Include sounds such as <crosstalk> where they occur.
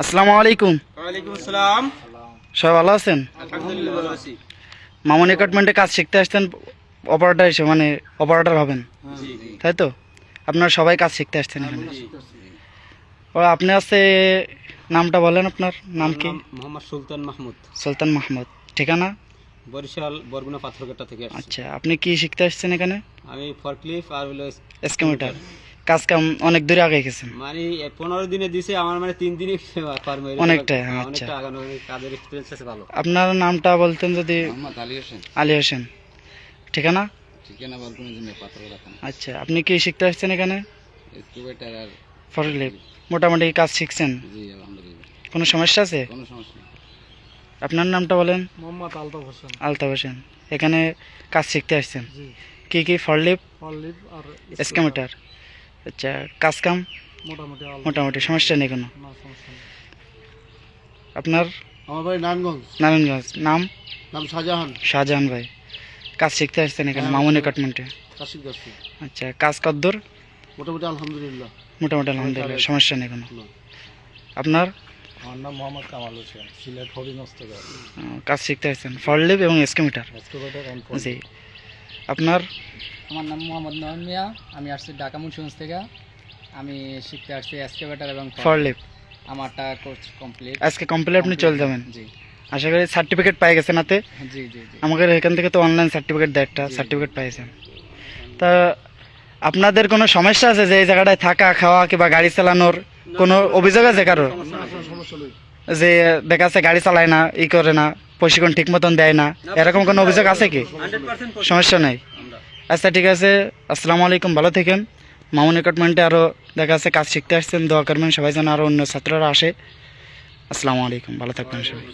আসসালামু আলাইকুম। ওয়ালাইকুম আসসালাম। সবাই ভালো আছেন? আলহামদুলিল্লাহ ভালো আছি। মামুন একাডমেন্টে কাজ শিখতে আসতেন অপারেটর হিসেবে মানে অপারেটর হবেন তাই তো? আপনারা সবাই কাজ শিখতে আসছেন এখানে। ও আপনি আছে নামটা বলেন আপনার নাম কি? মোহাম্মদ সুলতান মাহমুদ। সুলতান মাহমুদ। ঠিকানা? বরিশাল বরগুনা পাথরঘাটা থেকে আচ্ছা আপনি কি শিখতে আসছেন এখানে? আমি ফরক্লিফ আর হলো এসকেমিটার কাজ কাম অনেক দূরে আগে গেছেন মানে পনেরো দিনে দিছে আমার মানে তিন দিনে <laughs> আচ্ছা। অনেকটা আগানো কাজের এক্সপিরিয়েন্স আছে ভালো। আপনার নামটা বলতেন যদি মোহাম্মদ আলী হোসেন। আলী হোসেন। ঠিকানা? ঠিকানা আচ্ছা আপনি কি শিখতে আসছেন এখানে? এক্সকুভেটার আর ফরলিপ মোটামুটি কাজ শিখছেন? জি আলহামদুলিল্লাহ। কোনো সমস্যা আছে? কোনো সমস্যা আপনার নামটা বলেন? মোহাম্মদ আলতাফ হোসেন। আলতাফ হোসেন। এখানে কাজ শিখতে আসছেন? জি। কি কি ফরলিপ অলিভ আর এসকেমিটার আচ্ছা কাজ কাম? মোটামুটি সমস্যা নেই কোনো? আপনার? আমার বাড়ি নারায়ণগঞ্জ। নারায়ণগঞ্জ। নাম? নাম শাহজাহান। শাহজাহান ভাই। কাজ শিখতে আসছেন এখানে মামুন একাডমেন্টে কাশিক দাসি আচ্ছা কাজ কদ্দূর মোটামুটি আলহামদুলিল্লাহ। মোটামুটি আলহামদুলিল্লাহ সমস্যা নেই কোনো? আপনার? আমার নাম মোহাম্মদ কামাল হোসেন সিলেট হরিনস্তগর কাজ শিখতে আসছেন। ফরলিপ এবং এসকেমিটার জি। আপনার? আমার নাম মোহাম্মদ নয়ন মিয়া। আমি আসছি ঢাকা মুন্সিগঞ্জ থেকে। আমি শিখতে আসছি এসকেভেটার এবং। ফরলিপ আমারটা কোর্স কমপ্লিট। আজকে কমপ্লিট আপনি চলে যাবেন? জি। আশা করি সার্টিফিকেট পাই গেছেন হাতে? জি জি জি। আমাদের এখান থেকে তো অনলাইন সার্টিফিকেট দেয় একটা সার্টিফিকেট পাইছেন। তা আপনাদের কোনো সমস্যা আছে যে এই জায়গাটায় থাকা খাওয়া কিংবা গাড়ি চালানোর কোনো অভিযোগ আছে কারোর? যে দেখা যাচ্ছে গাড়ি চালায় না ই করে না প্রশিক্ষণ ঠিক মতন দেয় না। এরকম কোনো অভিযোগ আছে কি? সমস্যা নেই। আচ্ছা ঠিক আছে। আসসালামু আলাইকুম, ভালো থাকেন। মামুন একাডমেন্টে আরও দেখা যাচ্ছে, কাজ শিখতে আসছেন। দোয়া করবেন সবাই যেন আরও অন্য ছাত্ররা আসে। আসসালামু আলাইকুম, ভালো থাকবেন সবাই।